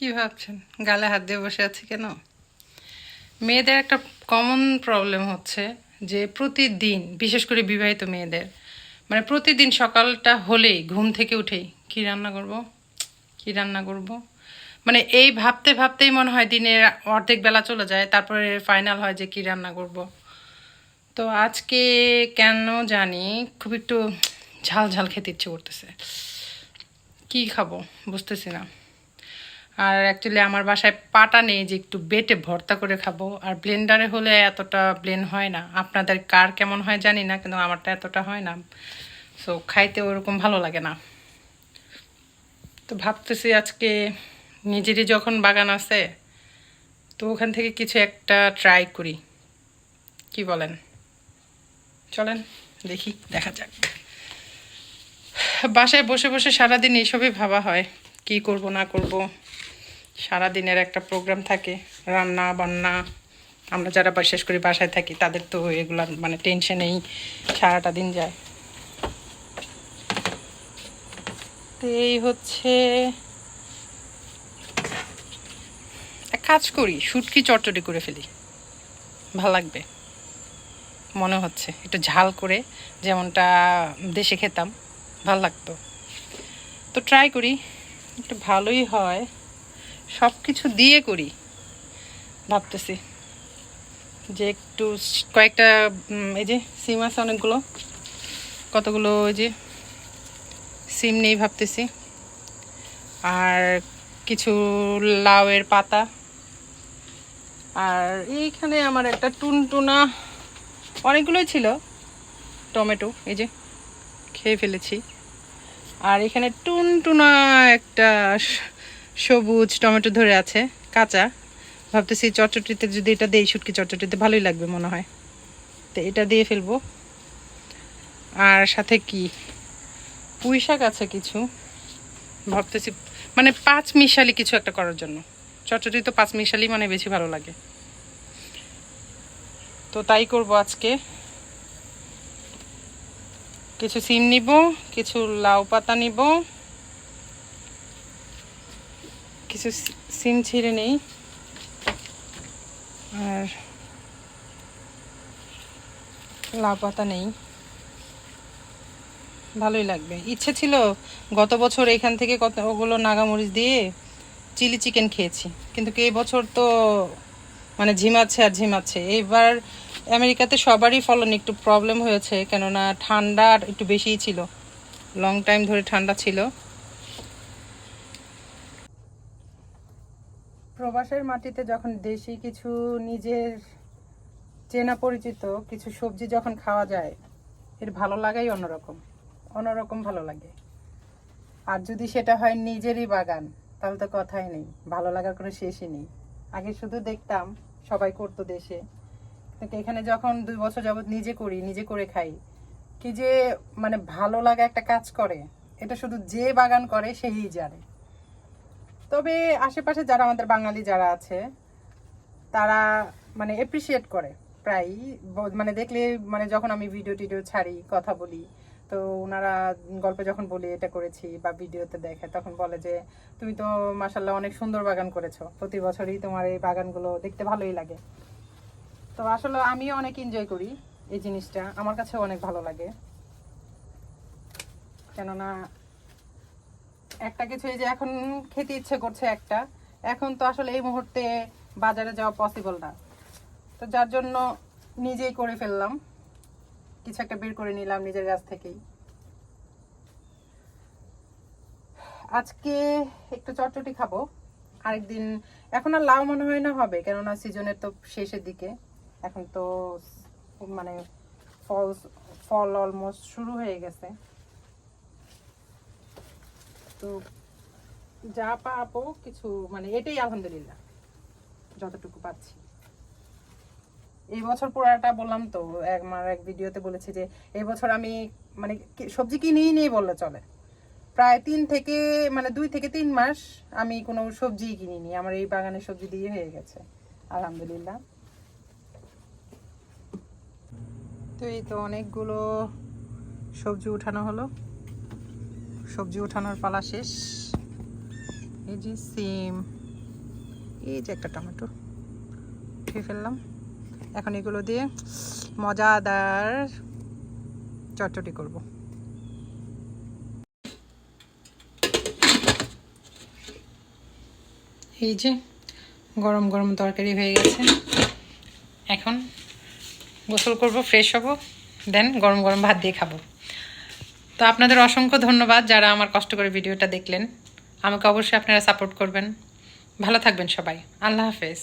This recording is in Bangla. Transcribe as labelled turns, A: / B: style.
A: কি ভাবছেন? গালে হাত দিয়ে বসে আছি কেন? মেয়েদের একটা কমন প্রবলেম হচ্ছে যে প্রতিদিন, বিশেষ করে বিবাহিত মেয়েদের মানে প্রতিদিন সকালটা হলেই, ঘুম থেকে উঠেই কি রান্না করব? কি রান্না করব? মানে এই ভাবতে ভাবতেই মনে হয় দিনের অর্ধেক বেলা চলে যায়, তারপরে ফাইনাল হয় যে কি রান্না করব। তো আজকে কেন জানি খুব একটু ঝাল ঝাল খেতে ইচ্ছে করতেছে। কি খাব? বুঝতেছি না। আর অ্যাকচুয়ালি আমার বাসায় পাটা নেই যে একটু বেটে ভর্তা করে খাব। আর ব্লেন্ডারে হলে এতটা ব্লেন্ড হয় না। আপনাদের কার কেমন হয় জানি না, কিন্তু আমারটা এতটা হয় না। সো খাইতে ওরকম ভালো লাগে না। তো ভাবতেছি আজকে নিজেরই যখন বাগান আছে, তো ওখান থেকে কিছু একটা ট্রাই করি। কি বলেন? চলেন, দেখি, দেখা যাক। বাসায় বসে বসে সারাদিন এইসবই ভাবা হয়। কি করব, না করব। সারাদিনের একটা প্রোগ্রাম থাকে, রান্না, বান্না। আমরা যারা বিশেষ করে বাসায় থাকি, তাদের তো এগুলা মানে টেনশনেই সারাটা দিন যায়। এই হচ্ছে এক কাজ করি, শুটকি চটচটি করে ফেলি। ভালো লাগবে, মনে হচ্ছে। একটু ঝাল করে যেমনটা দেশে খেতাম, ভালো লাগতো। তো ট্রাই করি। একটু ভালোই হয়। সব কিছু দিয়ে করি, ভাবতেছি। যে একটু কয়েকটা এই যে সিম আছে অনেকগুলো, কতগুলো ওই যে সিম নেই ভাবতেছি। আর কিছু লাউয়ের পাতা। আর এইখানে আমার একটা টুনটুনা, অনেকগুলোই ছিল, টমেটো, এই যে খেয়ে ফেলেছি। আর এখানে টুনটুনা একটা সবুজ টমেটো ধরে আছে, কাঁচা। ভাবতেছি চটচটিতে যদি এটা দেই, শুটকি চটচটিতে ভালোই লাগবে মনে হয়। তো এটা দিয়ে ফেলব। আর সাথে কি? পুঁই শাক আছে কিছু। ভাবতেছি মানে পাঁচ মিশালি কিছু একটা করার জন্য। চটচটি তো পাঁচ মিশালি মানে বেশি ভালো লাগে। তো তাই করব আজকে। কিছু সিম নিব, কিছু লাউ পাতা নিব। কিছু সিম ছিঁড়ে নেই। আর লাউ পাতা নেই। ভালোই লাগবে। ইচ্ছে ছিল গত বছর এখান থেকে কত, ওগুলো নাগামরিচ দিয়ে চিলি চিকেন খেয়েছি। কিন্তু এই বছর তো মানে ঝিমাচ্ছে আর ঝিমাচ্ছে। এইবার আমেরিকাতে সবারই ফলন একটু প্রবলেম হয়েছে, কেননা ঠান্ডা একটু বেশিই ছিল। লং টাইম ধরে ঠান্ডা ছিল। প্রবাসের মাটিতে যখন দেশি কিছু নিজের চেনা পরিচিত কিছু সবজি যখন খাওয়া যায়, এর ভালো লাগাই অন্যরকম। অন্যরকম ভালো লাগে। আর যদি সেটা হয় নিজেরই বাগান, তাহলে তো কথাই নেই। ভালো লাগার কোনো শেষই নেই। আগে শুধু দেখতাম সবাই করতো দেশে। কিন্তু এখানে যখন দুই বছর যাবত নিজে করি, নিজে করে খাই, কি যে মানে ভালো লাগা একটা কাজ করে। এটা শুধু যে বাগান করে, সেই জানে। তবে আশেপাশে যারা আমাদের বাঙালি যারা আছে, তারা মানে এপ্রিসিয়েট করে প্রায় মানে দেখলে মানে যখন আমি ভিডিও টিডিও ছাড়ি, কথা বলি, তো ওনারা গল্পে যখন বলি, এটা করেছি বা ভিডিওতে দেখে, তখন বলে যে, তুমি তো মাসাল্লাহ অনেক সুন্দর বাগান করেছ। প্রতি বছরই তোমার এই বাগানগুলো দেখতে ভালোই লাগে। তো আসলে আমিও অনেক এনজয় করি এই জিনিসটা। আমার কাছে অনেক ভালো লাগে। কেননা একটা কিছু এই যে এখন খেতে ইচ্ছে করছে একটা, এখন তো আসলে এই মুহূর্তে বাজারে যাওয়া পসিবল না। তো যার জন্য নিজেই করে ফেললাম। কিছু একটা বের করে নিলাম নিজের কাছ থেকেই। আজকে একটু চটচটি খাব। আরেকদিন, এখন আর লাউ মনে হয় না হবে, কেননা সিজনের তো শেষের দিকে। এখন তো মানে ফল ফল অলমোস্ট শুরু হয়ে গেছে। তো যা পাবো কিছু মানে এটাই আলহামদুলিল্লাহ, যতটুকু পাচ্ছি। এই বছর পুরাটা বললাম তো আমার এক ভিডিওতে বলেছি যে, এই বছর আমি মানে সবজি কিনেই নেই বললে চলে। প্রায় তিন থেকে মানে দুই থেকে তিন মাস আমি কোনো সবজি কিনিনি, আমার এই বাগানের সবজি দিয়ে হয়ে গেছে, আলহামদুলিল্লাহ। তো এই তো অনেকগুলো সবজি উঠানো হলো। সবজি উঠানোর পালা শেষ। এই যে সিম, এই যে একটা টমেটো, উঠিয়ে ফেললাম। এখন এগুলো দিয়ে মজাদার চটচটি করব। এই যে গরম গরম তরকারি হয়ে গেছে। এখন গোসল করব ফ্রেশ হব দেন গরম গরম ভাত দিয়ে খাব। তো আপনাদের অসংখ্য ধন্যবাদ যারা আমার কষ্ট করে ভিডিওটা দেখলেন। আমাকে অবশ্যই আপনারা সাপোর্ট করবেন। ভালো থাকবেন সবাই। আল্লাহ হাফেজ।